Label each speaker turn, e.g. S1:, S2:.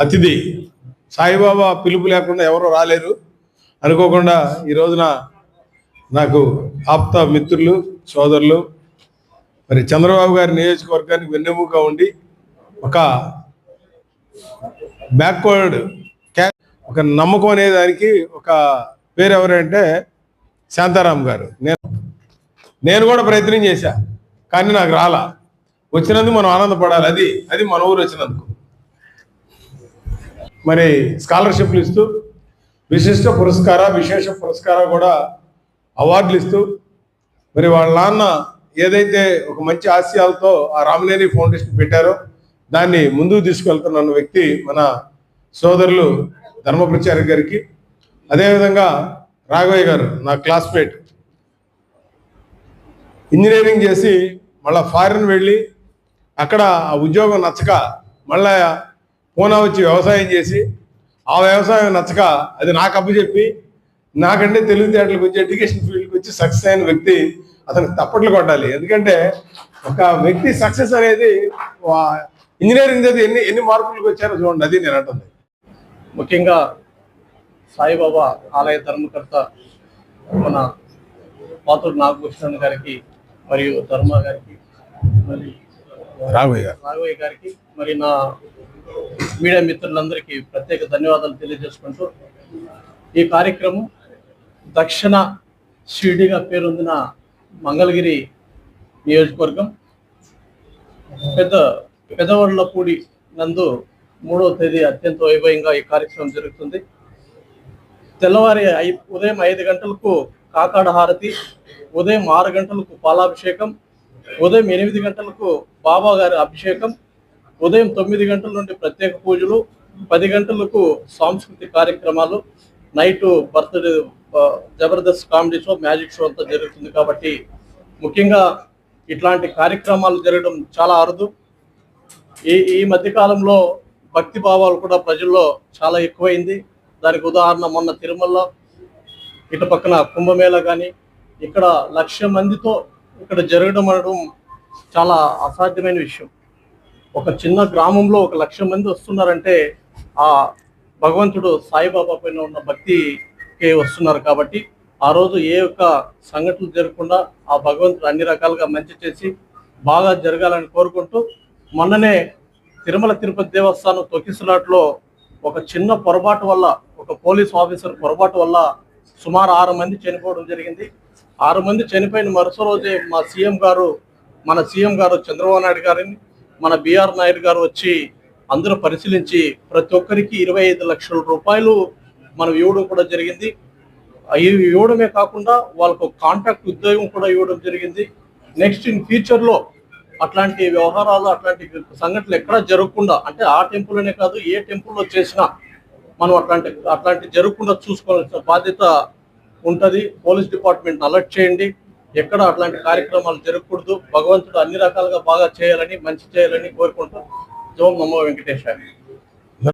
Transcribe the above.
S1: అతిథి సాయిబాబా పిలుపు లేకుండా ఎవరు రాలేరు. అనుకోకుండా ఈ రోజున నాకు ఆప్త మిత్రులు సోదరులు మరి చంద్రబాబు గారి నియోజకవర్గానికి వెన్నెముక ఉండి ఒక బ్యాక్వర్డ్ ఒక నమ్మకం అనే దానికి ఒక పేరు ఎవరంటే శాంతారాం గారు. నేను నేను కూడా ప్రయత్నం చేశా కానీ నాకు రాలా. వచ్చినందుకు మనం ఆనందపడాలి అది అది మన ఊరు వచ్చినందుకు. మరి స్కాలర్షిప్లు ఇస్తూ విశిష్ట పురస్కార విశేష పురస్కార కూడా అవార్డులు ఇస్తూ మరి వాళ్ళ నాన్న ఏదైతే ఒక మంచి ఆశయాలతో ఆ రామనేని ఫౌండేషన్ పెట్టారో దాన్ని ముందుకు తీసుకెళ్తున్న వ్యక్తి మన సోదరులు ధర్మప్రచారి గారికి. అదేవిధంగా రాఘవయ్య గారు నా క్లాస్మేట్. ఇంజనీరింగ్ చేసి మళ్ళా ఫారిన్ వెళ్ళి అక్కడ ఆ ఉద్యోగం నచ్చక మళ్ళా పూనా వచ్చి వ్యవసాయం చేసి ఆ వ్యవసాయం నచ్చక అది నాకు అప్పచెప్పి నాకంటే తెలివితేటలకు వచ్చి ఎడ్యుకేషన్ ఫీల్డ్కి వచ్చి సక్సెస్ అయిన వ్యక్తి అతనికి తప్పట్లు కొట్టాలి. ఎందుకంటే ఒక వ్యక్తి సక్సెస్ అనేది ఇంజనీరింగ్ చదివి ఎన్ని ఎన్ని మార్కులకు వచ్చారో చూడండి అది నేను అంటుంది.
S2: ముఖ్యంగా సాయిబాబా ఆలయ ధర్మకర్త మన పాత్రుడు నాగభూషణ్ గారికి మరియు ధర్మ గారికి మరి
S1: రాఘవయ్య
S2: గారికి మరి నా మీడియా మిత్రులందరికీ ప్రత్యేక ధన్యవాదాలు తెలియజేసుకుంటూ ఈ కార్యక్రమం దక్షిణ షిర్డీగా పేరొందిన మంగళగిరి నియోజకవర్గం పెద్ద పెదవళ్ళపూడి నందు మూడవ తేదీ అత్యంత వైభవంగా ఈ కార్యక్రమం జరుగుతుంది. తెల్లవారి ఐ- ఉదయం ఐదు గంటలకు కాకాడ హారతి ఉదయం ఆరు గంటలకు పాలాభిషేకం ఉదయం ఎనిమిది గంటలకు బాబా గారి అభిషేకం ఉదయం తొమ్మిది గంటల నుండి ప్రత్యేక పూజలు పది గంటలకు సాంస్కృతిక కార్యక్రమాలు night birthday Jabardasth comedy show magic show అంతా జరుగుతుంది కాబట్టి ముఖ్యంగా ఇట్లాంటి కార్యక్రమాలు జరగడం చాలా అరుదు. ఈ ఈ మధ్యకాలంలో భక్తి భావాలు కూడా ప్రజల్లో చాలా ఎక్కువైంది. దానికి ఉదాహరణ మొన్న తిరుమలలో ఇటు పక్కన కుంభమేళ కానీ ఇక్కడ లక్ష మందితో ఇక్కడ జరగడం అనడం చాలా అసాధ్యమైన విషయం. ఒక చిన్న గ్రామంలో ఒక లక్ష మంది వస్తున్నారంటే ఆ భగవంతుడు సాయిబాబా పైన ఉన్న భక్తికి వస్తున్నారు కాబట్టి ఆ రోజు ఏ ఒక్క సంఘటనలు జరగకుండా ఆ భగవంతుడు అన్ని రకాలుగా మంచి చేసి బాగా జరగాలని కోరుకుంటూ మొన్ననే తిరుమల తిరుపతి దేవస్థానం తొక్కిసలాట్లో ఒక చిన్న పొరపాటు వల్ల ఒక పోలీస్ ఆఫీసర్ పొరపాటు వల్ల సుమారు ఆరు మంది చనిపోవడం జరిగింది. ఆరు మంది చనిపోయిన మరుస రోజే మా సీఎం గారు మన సీఎం గారు చంద్రబాబు నాయుడు గారిని మన బిఆర్ నాయుడు గారు వచ్చి అందరూ పరిశీలించి ప్రతి ఒక్కరికి ఇరవై ఐదు లక్షల రూపాయలు మనం ఇవ్వడం కూడా జరిగింది. ఇవి ఇవ్వడమే కాకుండా వాళ్ళకు కాంట్రాక్ట్ ఉద్యోగం కూడా ఇవ్వడం జరిగింది. నెక్స్ట్ ఇన్ ఫ్యూచర్లో అట్లాంటి వ్యవహారాలు అట్లాంటి సంఘటనలు ఎక్కడ జరగకుండా అంటే ఆ టెంపుల్లోనే కాదు ఏ టెంపుల్లో చేసినా మనం అట్లాంటి అట్లాంటి జరగకుండా చూసుకోవాల్సిన బాధ్యత ఉంటుంది. పోలీస్ డిపార్ట్మెంట్ అలర్ట్ చేయండి. ఎక్కడ అట్లాంటి కార్యక్రమాలు జరగకూడదు. భగవంతుడు అన్ని రకాలుగా బాగా చేయాలని మంచి చేయాలని కోరుకుంటూ జోం నమో వెంకటేశ్వర